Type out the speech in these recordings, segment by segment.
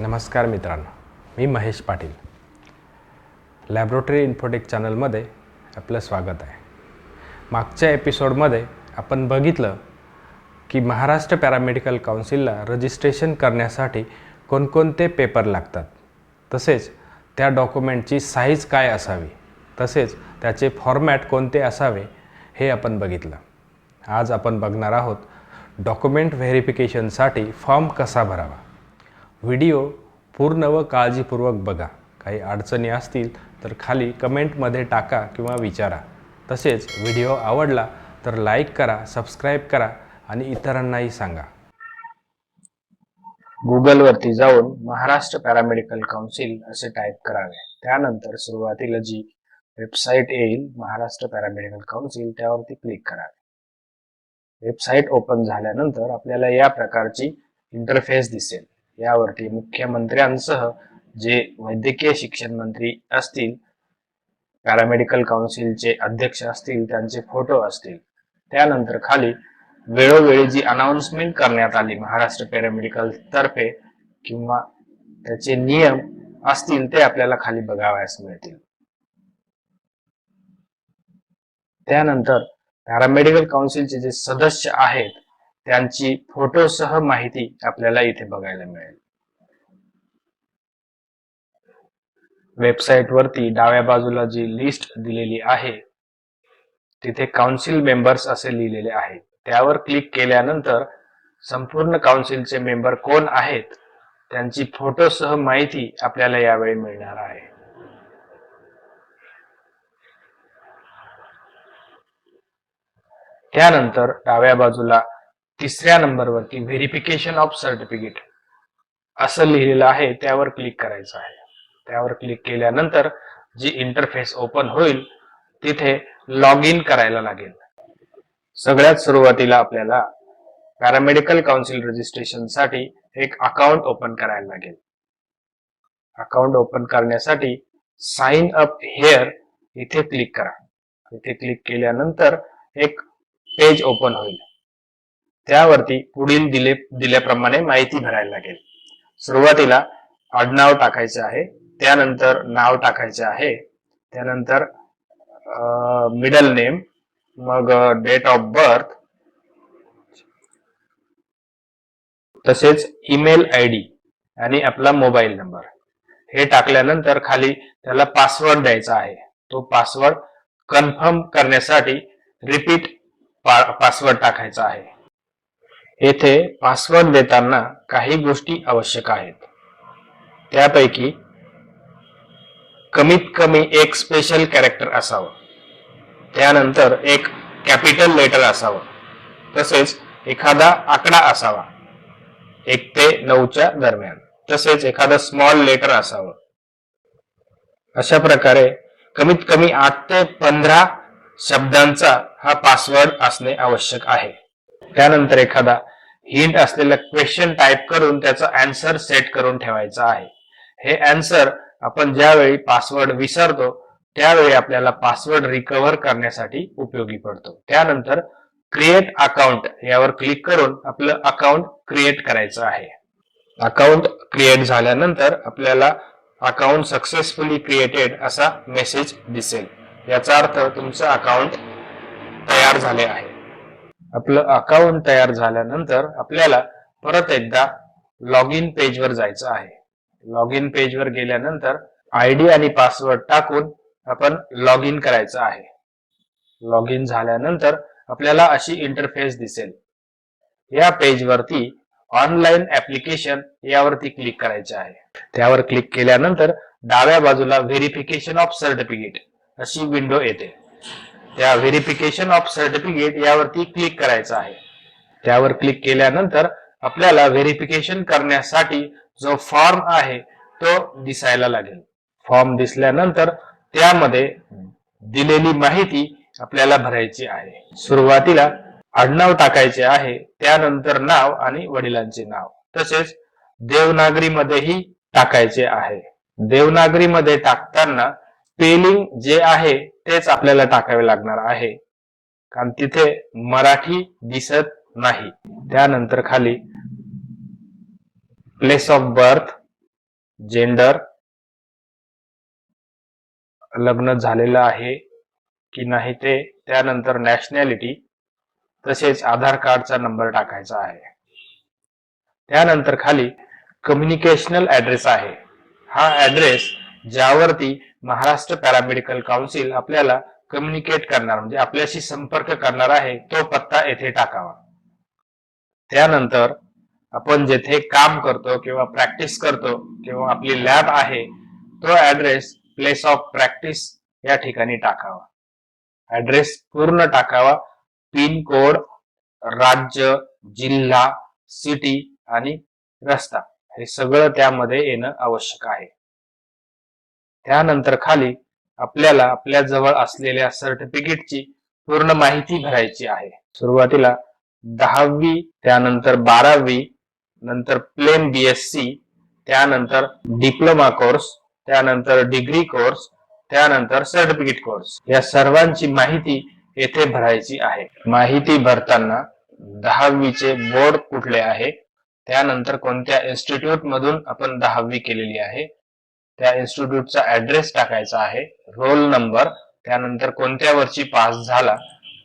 नमस्कार मित्रांनो मी महेश पाटील. लॅबोरेटरी इन्फोटेक चॅनलमध्ये आपलं स्वागत आहे. मागच्या एपिसोडमध्ये आपण बघितलं की महाराष्ट्र पॅरामेडिकल काउन्सिलला रजिस्ट्रेशन करण्यासाठी कोणकोणते पेपर लागतात. तसेच त्या डॉक्युमेंटची साईज काय असावी? तसेच त्याचे फॉर्मॅट कोणते असावे हे आपण बघितलं. आज आपण बघणार आहोत डॉक्युमेंट व्हेरिफिकेशनसाठी फॉर्म कसा भरावा. व्हिडिओ पूर्ण व काळजीपूर्वक बघा. काही अडचणी असतील तर खाली कमेंटमध्ये टाका किंवा विचारा. तसेच व्हिडिओ आवडला तर लाईक करा सबस्क्राईब करा आणि इतरांनाही सांगा. गुगलवरती जाऊन महाराष्ट्र पॅरामेडिकल काउन्सिल असे टाईप करावे. त्यानंतर सुरुवातीला जी वेबसाईट येईल महाराष्ट्र पॅरामेडिकल काउन्सिल त्यावरती क्लिक करावे वेबसाईट ओपन झाल्यानंतर आपल्याला या प्रकारची इंटरफेस दिसेल. यावरती मुख्यमंत्र्यांसह जे वैद्यकीय शिक्षण मंत्री असतील पॅरामेडिकल काउन्सिलचे अध्यक्ष असतील त्यांचे फोटो असतील त्यानंतर खाली वेळोवेळी जी अनाउन्समेंट करण्यात आली महाराष्ट्र पॅरामेडिकल तर्फे किंवा त्याचे नियम असतील ते आपल्याला खाली बघावयास मिळतील. त्यानंतर पॅरामेडिकल काउन्सिलचे जे सदस्य आहेत त्यांची फोटोसह माहिती आपल्याला इथे बघायला मिळेल. वेबसाईट वरती डाव्या बाजूला जी लिस्ट दिलेली आहे तिथे काउन्सिल मेंबर्स असे लिहिलेले आहे त्यावर क्लिक केल्यानंतर संपूर्ण काउन्सिलचे मेंबर कोण आहेत त्यांची फोटोसह माहिती आपल्याला यावेळी मिळणार आहे. त्यानंतर डाव्या बाजूला तिसऱ्या नंबरवरती व्हेरिफिकेशन ऑफ सर्टिफिकेट असं लिहिलेलं आहे त्यावर क्लिक करायचं आहे. त्यावर क्लिक केल्यानंतर जी इंटरफेस ओपन होईल तिथे लॉग इन करायला लागेल. सगळ्यात सुरुवातीला आपल्याला पॅरामेडिकल काउन्सिल रजिस्ट्रेशनसाठी एक अकाउंट ओपन करायला लागेल. अकाउंट ओपन करण्यासाठी साइन अप हेअर इथे क्लिक करा. इथे क्लिक केल्यानंतर एक पेज ओपन होईल. त्यावरती पुढील दिले दिल्याप्रमाणे माहिती भरायला लागेल. सुरुवातीला आडनाव टाकायचे आहे त्यानंतर नाव टाकायचे आहे त्यानंतर मिडल नेम मग डेट ऑफ बर्थ तसेच ईमेल आय डी आणि आपला मोबाईल नंबर हे टाकल्यानंतर खाली त्याला पासवर्ड द्यायचा आहे. तो पासवर्ड कन्फर्म करण्यासाठी रिपीट पासवर्ड टाकायचा आहे. येथे पासवर्ड देताना काही गोष्टी आवश्यक आहेत. त्यापैकी कमीत कमी एक स्पेशल कॅरेक्टर असावं. त्यानंतर एक कॅपिटल लेटर असावं. तसेच एखादा आकडा असावा. एक ते नऊच्या दरम्यान. तसेच एखादं स्मॉल लेटर असावं. अशा प्रकारे कमीत कमी आठ ते पंधरा शब्दांचा हा पासवर्ड असणे आवश्यक आहे. त्यानंतर एखादा हिंट असलेला क्वेश्चन टाईप करून त्याचा अँसर सेट करून ठेवायचा आहे. हे अँसर आपण ज्यावेळी पासवर्ड विसरतो त्यावेळी आपल्याला पासवर्ड रिकव्हर करण्यासाठी उपयोगी पडतो. त्यानंतर क्रिएट अकाउंट यावर क्लिक करून आपलं अकाउंट क्रिएट करायचं आहे. अकाउंट क्रिएट झाल्यानंतर आपल्याला अकाउंट सक्सेसफुली क्रिएटेड असा मेसेज दिसेल. याचा अर्थ तुमचं अकाउंट तयार झाले आहे. आपलं अकाउंट तयार झाल्यानंतर आपल्याला परत एकदा लॉग इन पेजवर जायचं आहे. लॉग इन पेजवर गेल्यानंतर आयडी आणि पासवर्ड टाकून आपण लॉग इन करायचं आहे. लॉग इन झाल्यानंतर आपल्याला अशी इंटरफेस दिसेल. या पेजवरती ऑनलाईन ऍप्लिकेशन यावरती क्लिक करायचे आहे. त्यावर क्लिक केल्यानंतर डाव्या बाजूला व्हेरिफिकेशन ऑफ सर्टिफिकेट अशी विंडो येते. त्या व्हेरिफिकेशन ऑफ सर्टिफिकेट यावरती क्लिक करायचं आहे. त्यावर क्लिक केल्यानंतर आपल्याला व्हेरिफिकेशन करण्यासाठी जो फॉर्म आहे तो दिसायला लागेल. फॉर्म दिसल्यानंतर त्यामध्ये दिलेली माहिती आपल्याला भरायची आहे. सुरुवातीला आडनाव टाकायचे आहे त्यानंतर नाव आणि वडिलांचे नाव. तसेच देवनागरीमध्येही टाकायचे आहे. देवनागरीमध्ये टाकताना स्पेलिंग जे आहे तेच आपल्याला टाकावे लागणार आहे. कारण तिथे मराठी दिसत नाही. त्यानंतर खाली प्लेस ऑफ बर्थ जेंडर लग्न झालेलं आहे की नाही ते त्यानंतर नॅशनॅलिटी तसेच आधार कार्डचा नंबर टाकायचा आहे. त्यानंतर खाली कम्युनिकेशनल ऍड्रेस आहे. हा ऍड्रेस ज्यावरती महाराष्ट्र पॅरामेडिकल काउन्सिल आपल्याला कम्युनिकेट करणार म्हणजे आपल्याशी संपर्क करणार आहे तो पत्ता येथे टाकावा. त्यानंतर आपण जेथे काम करतो किंवा प्रॅक्टिस करतो किंवा आपली लॅब आहे तो ऍड्रेस प्लेस ऑफ प्रॅक्टिस या ठिकाणी टाकावा. ऍड्रेस पूर्ण टाकावा पिन कोड राज्य जिल्हा सिटी आणि रस्ता. हे सगळं त्यामध्ये येणं आवश्यक आहे. त्यानंतर खाली आपल्याला आपल्या जवळ असलेल्या सर्टिफिकेटची पूर्ण माहिती भरायची आहे. सुरुवातीला दहावी त्यानंतर बारावी नंतर प्लेन बीएससी त्यानंतर डिप्लोमा कोर्स त्यानंतर डिग्री कोर्स त्यानंतर सर्टिफिकेट कोर्स या सर्वांची माहिती येथे भरायची आहे. माहिती भरताना दहावीचे बोर्ड कुठले आहे? त्यानंतर कोणत्या इन्स्टिट्यूट मधून आपण दहावी केलेली आहे? त्या इन्स्टिट्यूटचा ऍड्रेस टाकायचा आहे रोल नंबर त्यानंतर कोणत्या वर्षी पास झाला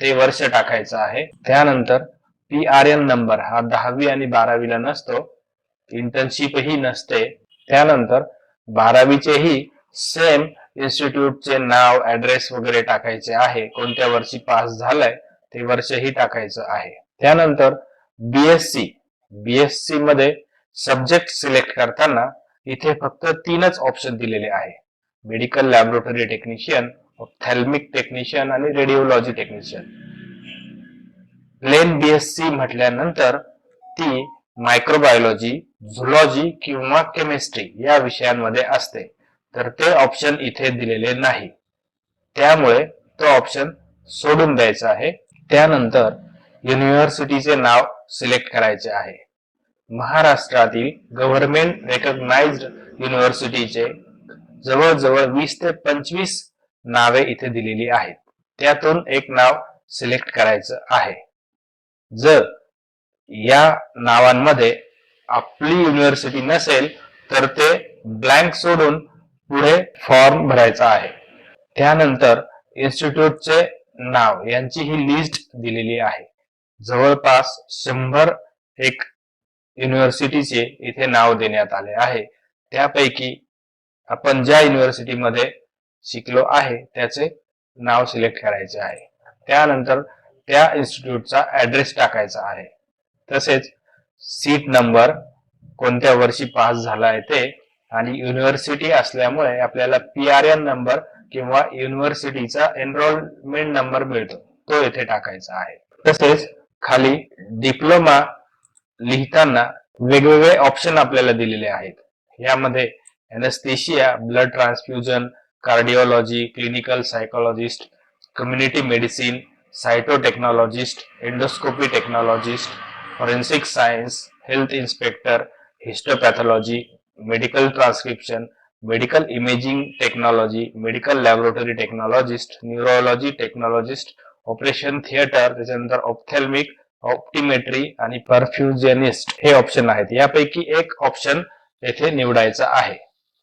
ते वर्ष टाकायचं आहे. त्यानंतर पी आर एन नंबर हा दहावी आणि बारावीला नसतो इंटर्नशिपही नसते. त्यानंतर बारावीचेही सेम इन्स्टिट्यूटचे नाव ऍड्रेस वगैरे टाकायचे आहे. कोणत्या वर्षी पास झालाय ते वर्षही टाकायचं आहे. त्यानंतर बीएससी बीएससी मध्ये सब्जेक्ट सिलेक्ट करताना इथे फक्त तीनच ऑप्शन दिलेले आहे. Medical laboratory technician ophthalmic technician आणि रेडिओलॉजी टेक्निशियन प्लेन बीएससी म्हटल्यानंतर ती मायक्रोबायोलॉजी झुलॉजी किंवा केमिस्ट्री या विषयांमध्ये असते. तर ते ऑप्शन इथे दिलेले नाही. त्यामुळे तो ऑप्शन सोडून द्यायचा आहे. त्यानंतर युनिव्हर्सिटीचे नाव सिलेक्ट करायचे आहे. महाराष्ट्रातील गव्हर्नमेंट रेकग्नाइज्ड युनिव्हर्सिटीचे जवळजवळ वीस ते पंचवीस नावे इथे दिलेली आहेत. त्यातून एक नाव सिलेक्ट करायचं आहे. जर या नावांमध्ये आपली युनिव्हर्सिटी नसेल तर ते ब्लँक सोडून पुढे फॉर्म भरायचा आहे. त्यानंतर इन्स्टिट्यूटचे नाव यांची ही लिस्ट दिलेली आहे. जवळपास शंभर एक युनिव्हर्सिटीचे इथे नाव देण्यात आले आहे. त्यापैकी आपण ज्या युनिव्हर्सिटीमध्ये शिकलो आहे त्याचे नाव सिलेक्ट करायचे आहे. त्यानंतर त्या इन्स्टिट्यूटचा ऍड्रेस टाकायचा आहे. तसेच सीट नंबर कोणत्या वर्षी पास झाला आहे ते आणि युनिव्हर्सिटी असल्यामुळे आपल्याला पी आर एन नंबर किंवा युनिव्हर्सिटीचा एनरोलमेंट नंबर मिळतो. तो येथे टाकायचा आहे. तसेच खाली डिप्लोमा लिहिताना वेगवेगळे ऑप्शन आपल्याला दिलेले आहेत. यामध्ये anaesthesia blood transfusion cardiology clinical psychologist community medicine cytotechnologist endoscopy technologist forensic science health inspector histopathology medical transcription medical imaging technology medical laboratory technologist neurology technologist operation theatre त्याच्यानंतर ऑप्थेल्मिक ऑप्टिमेट्री आणि perfusionist हे option आहेत. यापैकी एक option येथे निवडायचा आहे.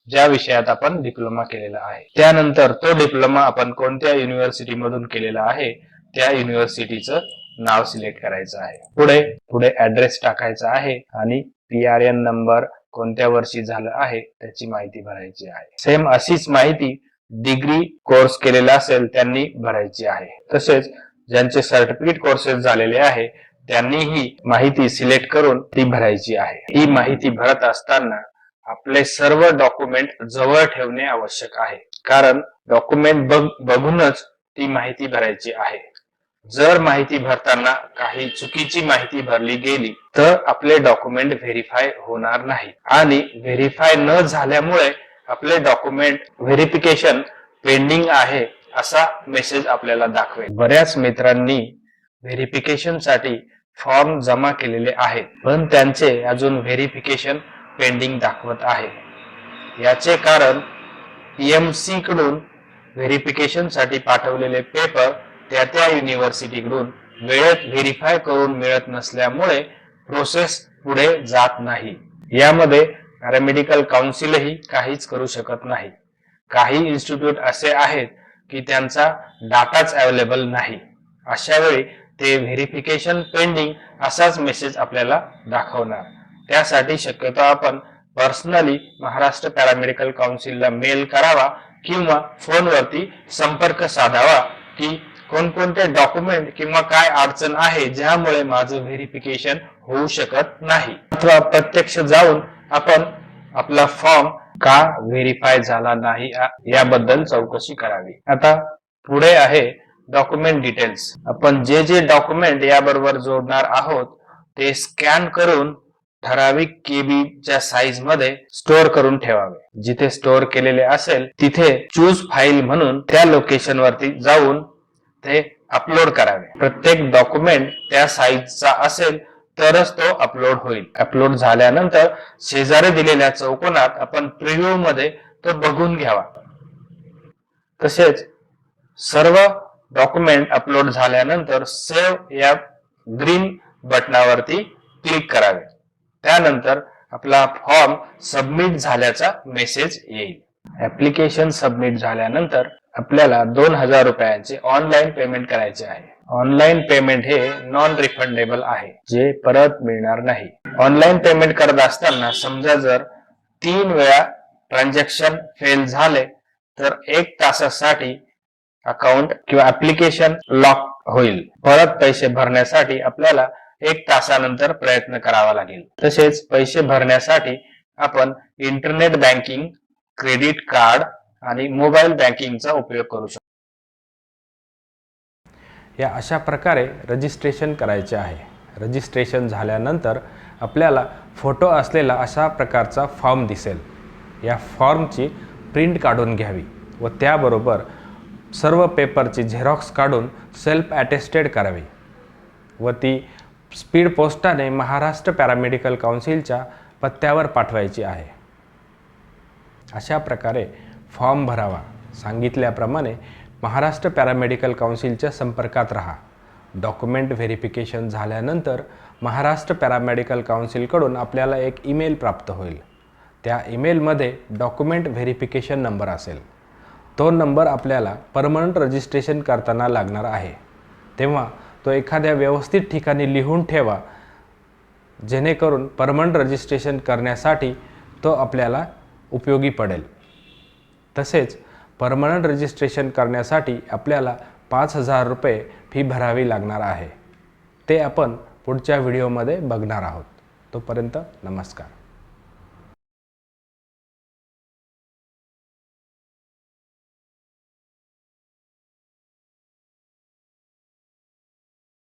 ज्या विषयात आपण डिप्लोमा केलेला आहे. त्यानंतर तो डिप्लोमा आपण कोणत्या युनिव्हर्सिटी मधून केलेला आहे त्या युनिव्हर्सिटीचं नाव सिलेक्ट करायचं आहे. पुढे पुढे ऍड्रेस टाकायचा आहे आणि पी आर एन नंबर कोणत्या वर्षी झालं आहे त्याची माहिती भरायची आहे. सेम अशीच माहिती डिग्री कोर्स केलेला असेल त्यांनी भरायची आहे. तसेच ज्यांचे सर्टिफिकेट कोर्सेस झालेले आहे त्यांनी ही माहिती सिलेक्ट करून ती भरायची आहे. ही माहिती भरत असताना आपले सर्व डॉक्युमेंट जवळ ठेवणे आवश्यक आहे. कारण डॉक्युमेंट बघूनच ती माहिती भरायची आहे. जर माहिती भरताना काही चुकीची माहिती भरली गेली तर आपले डॉक्युमेंट व्हेरीफाय होणार नाही. आणि व्हेरीफाय न झाल्यामुळे आपले डॉक्युमेंट व्हेरिफिकेशन पेंडिंग आहे. असा मेसेज आपल्याला दाखवेल. बऱ्याच मित्रांनी व्हेरिफिकेशनसाठी फॉर्म जमा केलेले आहेत. पण त्यांचे अजून व्हेरिफिकेशन पेंडिंग दाखवत आहे. याचे कारण पीएमसी कडून व्हेरिफिकेशनसाठी पाठवलेले पेपर त्या त्या युनिव्हर्सिटीकडून वेळेत व्हेरीफाय करून मिळत नसल्यामुळे प्रोसेस पुढे जात नाही. यामध्ये पॅरामेडिकल काउन्सिलही काहीच करू शकत नाही. काही इन्स्टिट्यूट असे आहेत की त्यांचा डाटाच अवेलेबल नाही. अशा वेळी ते व्हेरिफिकेशन पेंडिंग असाच मेसेज आपल्याला दाखवणार. त्यासाठी शक्यतो आपण पर्सनली महाराष्ट्र पॅरामेडिकल काउन्सिलला मेल करावा किंवा फोनवरती संपर्क साधावा की कोणकोणते डॉक्युमेंट किंवा काय अडचण आहे ज्यामुळे माझं व्हेरिफिकेशन होऊ शकत नाही. अथवा प्रत्यक्ष जाऊन आपण आपला फॉर्म का व्हेरीफाय झाला नाही याबद्दल चौकशी करावी. आता पुढे आहे डॉक्युमेंट डिटेल्स आपण जे जे डॉक्युमेंट याबरोबर जोडणार आहोत ते स्कॅन करून ठराविक केबीच्या साईजमध्ये स्टोअर करून ठेवावे. जिथे स्टोअर केलेले असेल तिथे चूज फाईल म्हणून त्या लोकेशन वरती जाऊन ते अपलोड करावे. प्रत्येक डॉक्युमेंट त्या साईजचा असेल तरच तो अपलोड होईल. अपलोड झाल्यानंतर शेजारी दिलेल्या चौकोनात आपण प्रिव्ह्यू मध्ये तो बघून घ्यावा. तसेच सर्व डॉक्युमेंट अपलोड झाल्यानंतर सेव्ह या ग्रीन बटनावरती क्लिक करावे. त्यानंतर आपला फॉर्म सबमिट झाल्याचा मेसेज येईल. ऍप्लिकेशन सबमिट झाल्यानंतर आपल्याला दोन हजार रुपयांचे ऑनलाईन पेमेंट करायचे आहे. ऑनलाईन पेमेंट हे नॉन रिफंडेबल आहे जे परत मिळणार नाही. ऑनलाईन पेमेंट करत असताना समजा जर तीन वेळा ट्रान्झॅक्शन फेल झाले तर एक तासासाठी अकाउंट किंवा ऍप्लिकेशन लॉक होईल. परत पैसे भरण्यासाठी आपल्याला एक तासानंतर प्रयत्न करावा लागेल. तसेच पैसे भरण्यासाठी आपण इंटरनेट बँकिंग क्रेडिट कार्ड आणि मोबाईल बँकिंगचा उपयोग करू शकतो. या अशा प्रकारे रजिस्ट्रेशन करायचे आहे. रजिस्ट्रेशन झाल्यानंतर आपल्याला फोटो असलेला अशा प्रकारचा फॉर्म दिसेल. या फॉर्मची प्रिंट काढून घ्यावी व त्याबरोबर सर्व पेपरची झेरॉक्स काढून सेल्फ ॲटेस्टेड करावी. व ती स्पीड पोस्टाने महाराष्ट्र पॅरामेडिकल काउन्सिलच्या पत्त्यावर पाठवायची आहे. अशा प्रकारे फॉर्म भरावा. सांगितल्याप्रमाणे महाराष्ट्र पॅरामेडिकल काउन्सिलच्या संपर्कात राहा. डॉक्युमेंट व्हेरिफिकेशन झाल्यानंतर महाराष्ट्र पॅरामेडिकल काउन्सिलकडून आपल्याला एक ईमेल प्राप्त होईल. त्या ईमेलमध्ये डॉक्युमेंट व्हेरिफिकेशन नंबर असेल. तो नंबर आपल्याला परमनंट रजिस्ट्रेशन करताना लागणार आहे. तेव्हा तो एखाद्या व्यवस्थित ठिकाणी लिहून ठेवा जेणेकरून परमनंट रजिस्ट्रेशन करण्यासाठी तो आपल्याला उपयोगी पडेल. तसेच परमनंट रजिस्ट्रेशन करण्यासाठी आपल्याला पाच हजार रुपये फी भरावी लागणार आहे. ते आपण पुढच्या व्हिडिओमध्ये बघणार आहोत. तोपर्यंत नमस्कार.